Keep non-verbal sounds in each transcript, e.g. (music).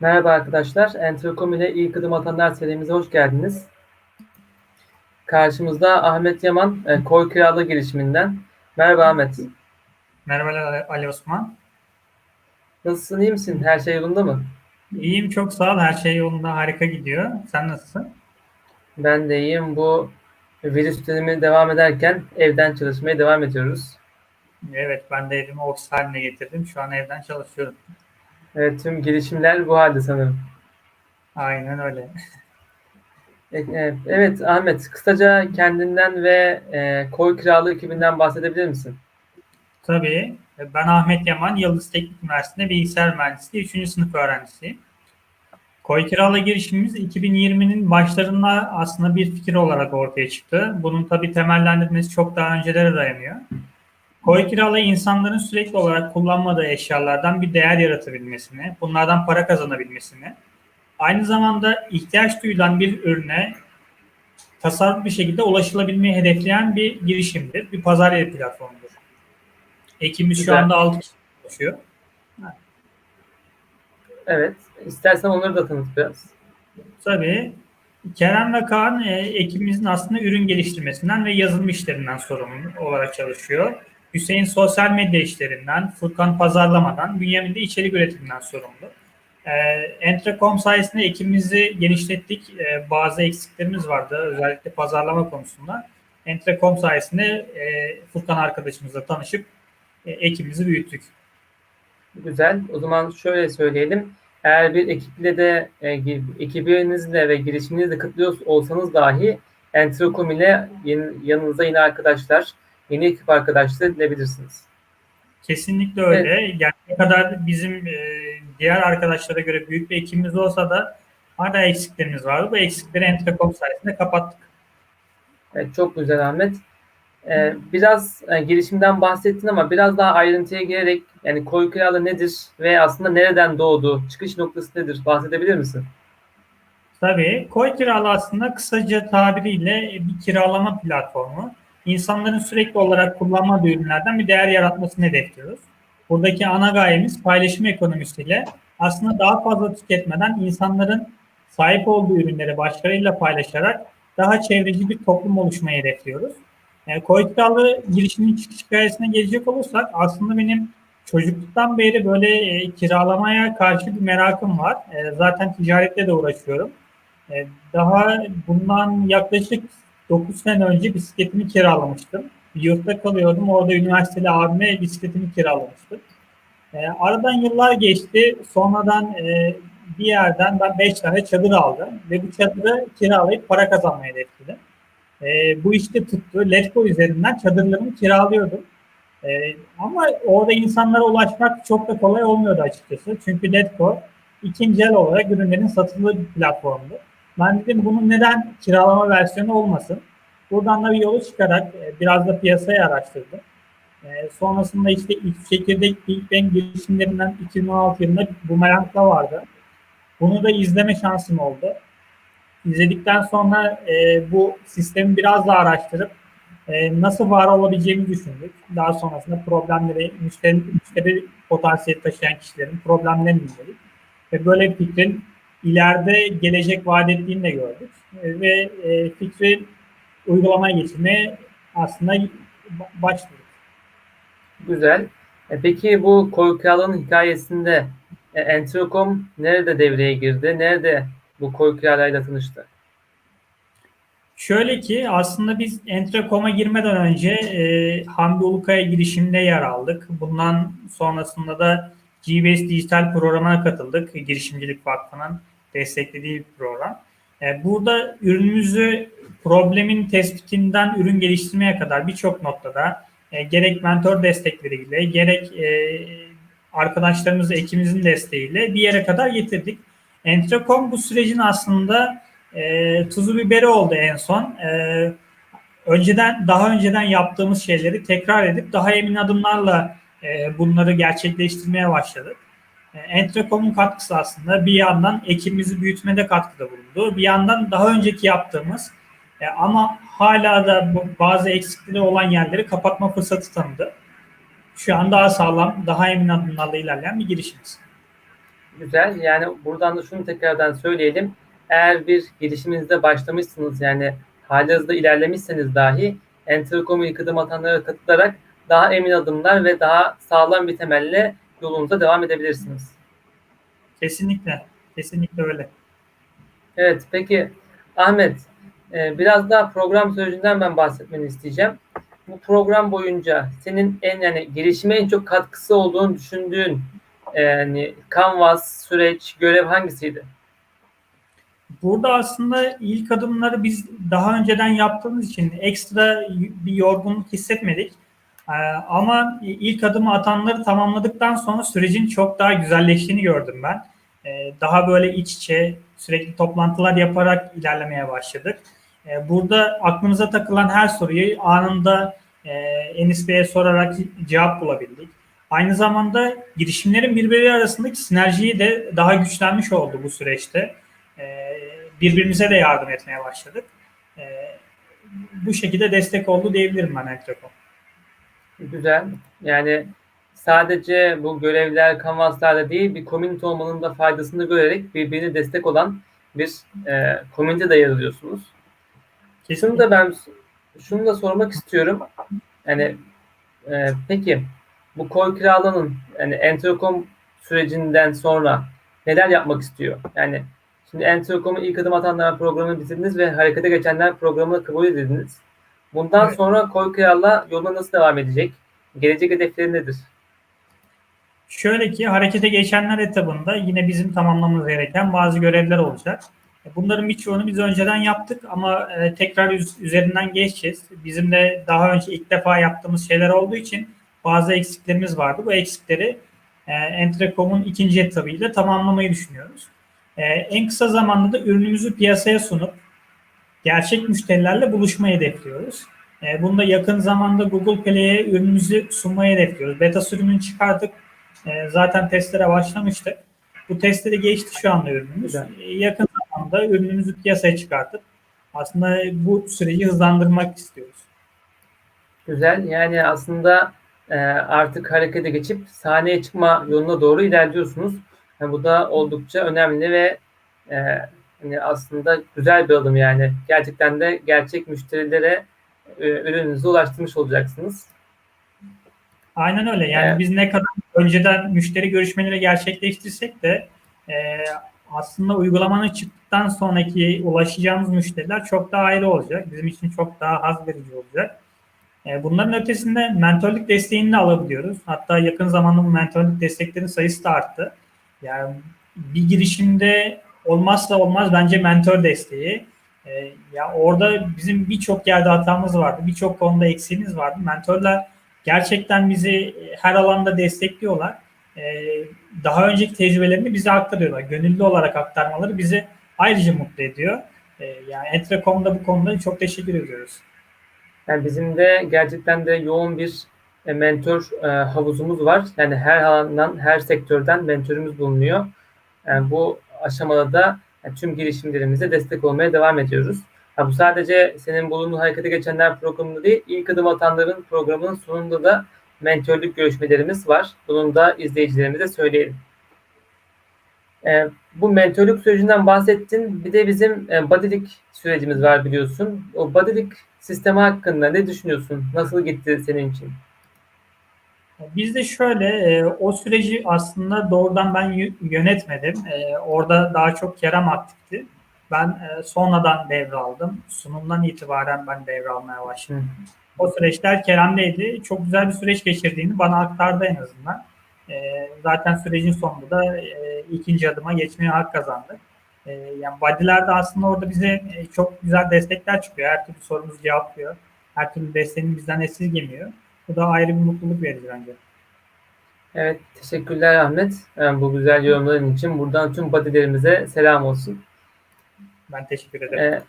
Merhaba arkadaşlar. Entercom ile ilk adım atanlar serimize hoş geldiniz. Karşımızda Ahmet Yaman, e, Koy Kiralığı girişiminden. Merhaba Ahmet. Merhaba Ali Osman. Nasılsın, iyi misin? Her şey yolunda mı? İyiyim çok sağ ol. Her şey yolunda harika gidiyor. Sen nasılsın? Ben de iyiyim. Bu virüs dönemi devam ederken evden çalışmaya devam ediyoruz. Evet ben de evimi ofis haline getirdim. Şu an evden çalışıyorum. Evet, tüm girişimler bu halde sanırım. Aynen öyle. (laughs) E, e, Evet Ahmet, kısaca kendinden ve e, Koy Kiralığı ekibinden bahsedebilir misin? Tabii. Ben Ahmet Yaman, Yıldız Teknik Üniversitesi'nde bilgisayar mühendisliği 3. sınıf öğrencisiyim. Koy Kiralığı girişimimiz 2020'nin başlarında aslında bir fikir olarak ortaya çıktı. Bunun tabii temellendirmesi çok daha öncelere dayanıyor. Koy kiralığı insanların sürekli olarak kullanmadığı eşyalardan bir değer yaratabilmesini, bunlardan para kazanabilmesini, aynı zamanda ihtiyaç duyulan bir ürüne tasarruf bir şekilde ulaşılabilmeyi hedefleyen bir girişimdir. Bir pazar yeri platformudur. Ekibimiz şu anda 6 kişi çalışıyor. Evet, istersen onları da tanıt biraz. Tabii Kerem ve Kaan e, ekibimizin aslında ürün geliştirmesinden ve yazılım işlerinden sorumlu olarak çalışıyor. Hüseyin sosyal medya işlerinden, Furkan pazarlamadan, Bünyamin de içerik üretiminden sorumlu. E, Entrecom sayesinde ekibimizi genişlettik. E, bazı eksiklerimiz vardı özellikle pazarlama konusunda. Entrecom sayesinde e, Furkan arkadaşımızla tanışıp e, ekibimizi büyüttük. Güzel. O zaman şöyle söyleyelim. Eğer bir ekiple de e, ekibinizle ve girişiminizle kıtlıyor olsanız dahi Entrecom ile yanınıza yeni arkadaşlar, yeni ekip arkadaşları edinebilirsiniz. Kesinlikle öyle. Yani ne kadar bizim e, diğer arkadaşlara göre büyük bir ekibimiz olsa da hala eksiklerimiz vardı. Bu eksikleri Entrecom sayesinde kapattık. Evet, çok güzel Ahmet. E, biraz e, girişimden bahsettin ama biraz daha ayrıntıya girerek yani koyu kiralı nedir ve aslında nereden doğdu, çıkış noktası nedir bahsedebilir misin? Tabii koy kiralı aslında kısaca tabiriyle bir kiralama platformu. İnsanların sürekli olarak kullanmadığı ürünlerden bir değer yaratmasını hedefliyoruz. Buradaki ana gayemiz paylaşım ekonomisiyle aslında daha fazla tüketmeden insanların sahip olduğu ürünleri başkalarıyla paylaşarak daha çevreci bir toplum oluşmayı hedefliyoruz. E, koy kiralı girişimin çıkış hikayesine gelecek olursak aslında benim çocukluktan beri böyle e, kiralamaya karşı bir merakım var. E, zaten ticaretle de uğraşıyorum. E, daha bundan yaklaşık 9 sene önce bisikletimi kiralamıştım. Yurtta kalıyordum. Orada üniversiteli abime bisikletimi kiralamıştım. E, aradan yıllar geçti. Sonradan e, bir yerden ben 5 tane çadır aldım. Ve bu çadırı kiralayıp para kazanmayı hedefledim. E, bu işte tuttu. Letgo üzerinden çadırlarımı kiralıyordum. E, ama orada insanlara ulaşmak çok da kolay olmuyordu açıkçası. Çünkü Letgo ikinci el olarak ürünlerin satıldığı bir platformdu. Ben dedim bunun neden kiralama versiyonu olmasın? Buradan da bir yolu çıkarak e, biraz da piyasayı araştırdım. E, sonrasında işte ilk çekirdek ilk ben girişimlerinden 2016 yılında Boomerang'da vardı. Bunu da izleme şansım oldu. İzledikten sonra e, bu sistemi biraz daha araştırıp e, nasıl var olabileceğini düşündük. Daha sonrasında problemleri, müşteri, müşteri potansiyeli taşıyan kişilerin problemlerini inceledik. Ve böyle bir fikrin ileride gelecek vaat ettiğini de gördük. E, ve e, fikri uygulamaya geçirmeye aslında başladık. Güzel. E, peki bu koyu kiralığın hikayesinde e, Entrecom nerede devreye girdi? Nerede bu koyu kiralayla tanıştı? Şöyle ki aslında biz Entrecom'a girmeden önce e, Hamdi Ulukaya girişiminde yer aldık. Bundan sonrasında da GBS Dijital programına katıldık. Girişimcilik Vakfı'nın desteklediği bir program. E, burada ürünümüzü problemin tespitinden ürün geliştirmeye kadar birçok noktada e, gerek mentor destekleriyle gerek e, arkadaşlarımız, ekibimizin desteğiyle bir yere kadar getirdik. Entrecom bu sürecin aslında e, tuzu biberi oldu en son. Önceden daha önceden yaptığımız şeyleri tekrar edip daha emin adımlarla bunları gerçekleştirmeye başladık. E, Entrecom'un katkısı aslında bir yandan ekibimizi büyütmede katkıda bulundu. Bir yandan daha önceki yaptığımız e, ama hala da bazı eksikleri olan yerleri kapatma fırsatı tanıdı. Şu an daha sağlam, daha emin adımlarla ilerleyen bir girişimiz. Güzel. Yani buradan da şunu tekrardan söyleyelim. Eğer bir girişiminizde başlamışsınız yani hali hızlı ilerlemişseniz dahi Entercom ilk adım atanlara katılarak daha emin adımlar ve daha sağlam bir temelle yolunuza devam edebilirsiniz. Kesinlikle. Kesinlikle öyle. Evet, peki Ahmet, e, biraz daha program sürecinden ben bahsetmeni isteyeceğim. Bu program boyunca senin en yani girişime en çok katkısı olduğunu düşündüğün e, yani Canvas, süreç, görev hangisiydi? Burada aslında ilk adımları biz daha önceden yaptığımız için ekstra bir yorgunluk hissetmedik. Ee, Ama ilk adımı atanları tamamladıktan sonra sürecin çok daha güzelleştiğini gördüm ben. Ee, Daha böyle iç içe sürekli toplantılar yaparak ilerlemeye başladık. Ee, Burada aklımıza takılan her soruyu anında e, Enis sorarak cevap bulabildik. Aynı zamanda girişimlerin birbiri arasındaki sinerjiyi de daha güçlenmiş oldu bu süreçte. Birbirimize de yardım etmeye başladık. Bu şekilde destek oldu diyebilirim ben Entreko. Güzel. Yani sadece bu görevler Canvas'larda değil bir komünite olmanın da faydasını görerek birbirine destek olan bir e, komünite de yer alıyorsunuz. Şunu da ben şunu da sormak istiyorum. Yani e, peki bu koy kiralanın yani Entercom sürecinden sonra neler yapmak istiyor? Yani şimdi Entercom'un ilk adım atanlar programını bitirdiniz ve harekete geçenler programını kabul edildiniz. Bundan Evet. sonra koy kirala yoluna nasıl devam edecek? Gelecek hedefleri nedir? Şöyle ki harekete geçenler etabında yine bizim tamamlamamız gereken bazı görevler olacak. Bunların birçoğunu biz önceden yaptık ama e, tekrar üz- üzerinden geçeceğiz. Bizim de daha önce ilk defa yaptığımız şeyler olduğu için bazı eksiklerimiz vardı. Bu eksikleri e, Entrecom'un ikinci etabıyla tamamlamayı düşünüyoruz. E, en kısa zamanda da ürünümüzü piyasaya sunup gerçek müşterilerle buluşmayı hedefliyoruz. E, bunu da yakın zamanda Google Play'e ürünümüzü sunmayı hedefliyoruz. Beta sürümünü çıkardık. E, zaten testlere başlamıştık. Bu testleri geçti şu anda ürünümüz. Güzel. E, yakın zamanda ürünümüzü piyasaya çıkartıp aslında bu süreci hızlandırmak istiyoruz. Güzel. Yani aslında e, artık harekete geçip sahneye çıkma yoluna doğru ilerliyorsunuz. Yani bu da oldukça önemli ve e, hani aslında güzel bir adım yani. Gerçekten de gerçek müşterilere e, ürününüzü ulaştırmış olacaksınız. Aynen öyle. Yani Evet. biz ne kadar önceden müşteri görüşmeleri gerçekleştirsek de e, aslında uygulamanın çıktıktan sonraki ulaşacağımız müşteriler çok daha ayrı olacak. Bizim için çok daha haz verici olacak. E, bunların ötesinde mentorluk desteğini de alabiliyoruz. Hatta yakın zamanda bu mentorluk desteklerin sayısı da arttı. Yani bir girişimde olmazsa olmaz bence mentor desteği. E, ya orada bizim birçok yerde hatamız vardı. Birçok konuda eksiğimiz vardı. Mentorlar gerçekten bizi e, her alanda destekliyorlar. E, Daha önceki tecrübelerini bize aktarıyorlar. Gönüllü olarak aktarmaları bizi ayrıca mutlu ediyor. E, Yani Entrecom'da bu konuda çok teşekkür ediyoruz. Yani bizim de gerçekten de yoğun bir e, mentor e, havuzumuz var. Yani her alandan, her sektörden mentorumuz bulunuyor. Yani bu aşamada da tüm girişimlerimize destek olmaya devam ediyoruz. Ha, bu sadece senin bulunduğun harekete geçenler programında değil, ilk adım atanların programının sonunda da mentorluk görüşmelerimiz var. Bunun da izleyicilerimize söyleyelim. E, bu mentorluk sürecinden bahsettin. Bir de bizim e, bodylik sürecimiz var biliyorsun. O bodylik sistemi hakkında ne düşünüyorsun? Nasıl gitti senin için? Biz de şöyle e, o süreci aslında doğrudan ben yö- yönetmedim. E, Orada daha çok Kerem aktifti. Ben e, sonradan devraldım. Sunumdan itibaren ben devralmaya başladım. O süreçler Kerem'deydi. Çok güzel bir süreç geçirdiğini bana aktardı en azından. Zaten sürecin sonunda da ikinci adıma geçmeye hak kazandık. E, yani body'ler de aslında orada bize çok güzel destekler çıkıyor. Her türlü sorumuzu cevaplıyor. Her türlü desteğini bizden esirgemiyor. Bu da ayrı bir mutluluk verici bence. Evet, teşekkürler Ahmet. Yani bu güzel yorumların için. Buradan tüm bodylerimize selam olsun. Ben teşekkür ederim. Ee,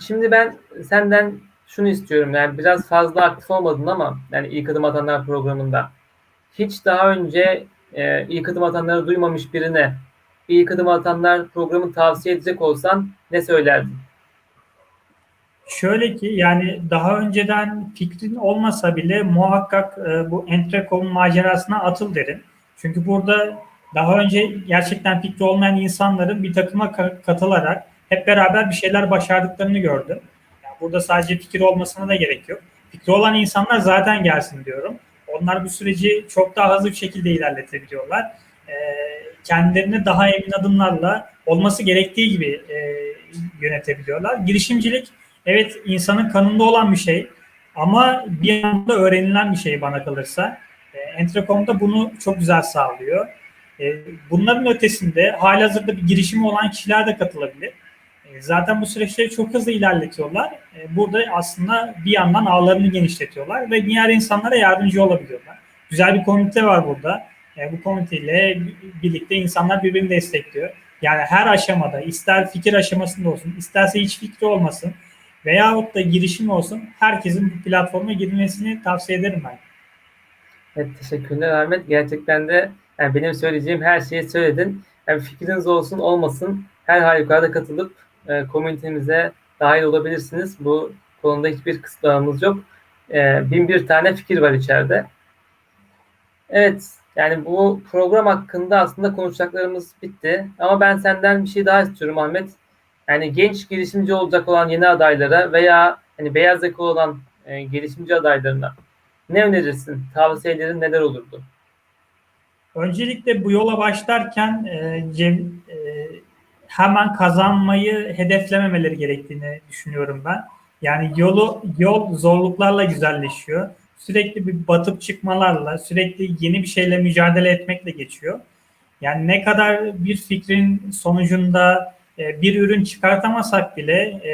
şimdi ben senden şunu istiyorum. Yani biraz fazla aktif olmadın ama yani ilk adım atanlar programında hiç daha önce e, ilk adım atanları duymamış birine ilk adım atanlar programını tavsiye edecek olsan ne söylerdin? Şöyle ki yani daha önceden fikrin olmasa bile muhakkak e, bu Entrecom'un macerasına atıl derim. Çünkü burada daha önce gerçekten fikri olmayan insanların bir takıma ka- katılarak hep beraber bir şeyler başardıklarını gördüm. Yani burada sadece fikir olmasına da gerek yok. Fikri olan insanlar zaten gelsin diyorum. Onlar bu süreci çok daha hızlı bir şekilde ilerletebiliyorlar. Ee, kendilerini daha emin adımlarla olması gerektiği gibi e, yönetebiliyorlar. Girişimcilik evet insanın kanında olan bir şey ama bir anda öğrenilen bir şey bana kalırsa. E, Entrecom'da bunu çok güzel sağlıyor. E, bunların ötesinde halihazırda bir girişimi olan kişiler de katılabilir. E, zaten bu süreçleri çok hızlı ilerletiyorlar. E, burada aslında bir yandan ağlarını genişletiyorlar ve diğer insanlara yardımcı olabiliyorlar. Güzel bir komite var burada. E, bu komiteyle birlikte insanlar birbirini destekliyor. Yani her aşamada ister fikir aşamasında olsun, isterse hiç fikri olmasın veyahut da girişim olsun herkesin bu platforma girmesini tavsiye ederim ben. Evet, teşekkürler Ahmet. Gerçekten de yani benim söyleyeceğim her şeyi söyledin. Yani fikriniz olsun olmasın her halükarda katılıp e, komünitemize dahil olabilirsiniz. Bu konuda hiçbir kısıtlamamız yok. E, bin bir tane fikir var içeride. Evet, yani bu program hakkında aslında konuşacaklarımız bitti. Ama ben senden bir şey daha istiyorum Ahmet. Yani genç girişimci olacak olan yeni adaylara veya hani beyaz yakalı olan e, girişimci adaylarına ne önerirsin? Tavsiyelerin neler olurdu? Öncelikle bu yola başlarken e, Cem, e, hemen kazanmayı hedeflememeleri gerektiğini düşünüyorum ben. Yani yolu yol zorluklarla güzelleşiyor. Sürekli bir batıp çıkmalarla, sürekli yeni bir şeyle mücadele etmekle geçiyor. Yani ne kadar bir fikrin sonucunda bir ürün çıkartamasak bile e,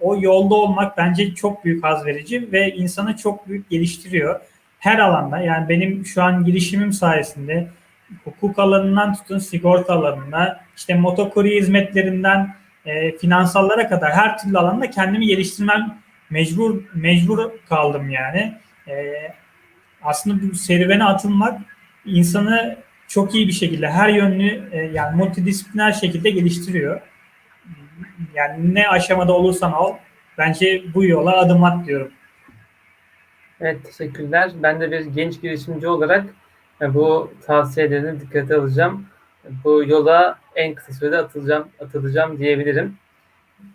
o yolda olmak bence çok büyük haz verici ve insanı çok büyük geliştiriyor. Her alanda yani benim şu an girişimim sayesinde hukuk alanından tutun sigorta alanına, işte motokurye hizmetlerinden e, finansallara kadar her türlü alanda kendimi geliştirmem mecbur mecbur kaldım yani. E, aslında bu serüvene atılmak insanı çok iyi bir şekilde her yönlü e, yani multidisipliner şekilde geliştiriyor. Yani ne aşamada olursan ol bence bu yola adım at diyorum. Evet, teşekkürler. Ben de bir genç girişimci olarak e, bu tavsiyelerini dikkate alacağım. Bu yola en kısa sürede atılacağım, atılacağım diyebilirim.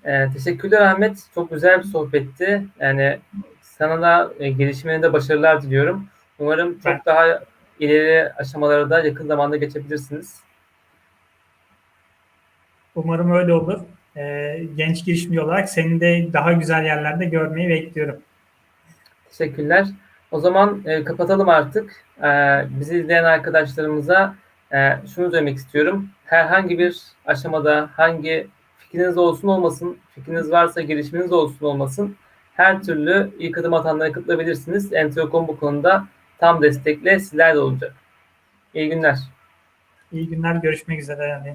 Ee, teşekkürler Ahmet. Çok güzel bir sohbetti. Yani sana da e, gelişimine başarılar diliyorum. Umarım çok daha ileri aşamalara da yakın zamanda geçebilirsiniz. Umarım öyle olur. E, genç girişimci olarak seni de daha güzel yerlerde görmeyi bekliyorum. Teşekkürler. O zaman e, kapatalım artık. E, bizi izleyen arkadaşlarımıza e, şunu söylemek istiyorum. Herhangi bir aşamada hangi fikriniz olsun olmasın, fikriniz varsa girişiminiz olsun olmasın her türlü ilk adım atanlara katılabilirsiniz. Entrocom bu konuda tam destekle sizler de olacak. İyi günler. İyi günler, görüşmek üzere. Yani.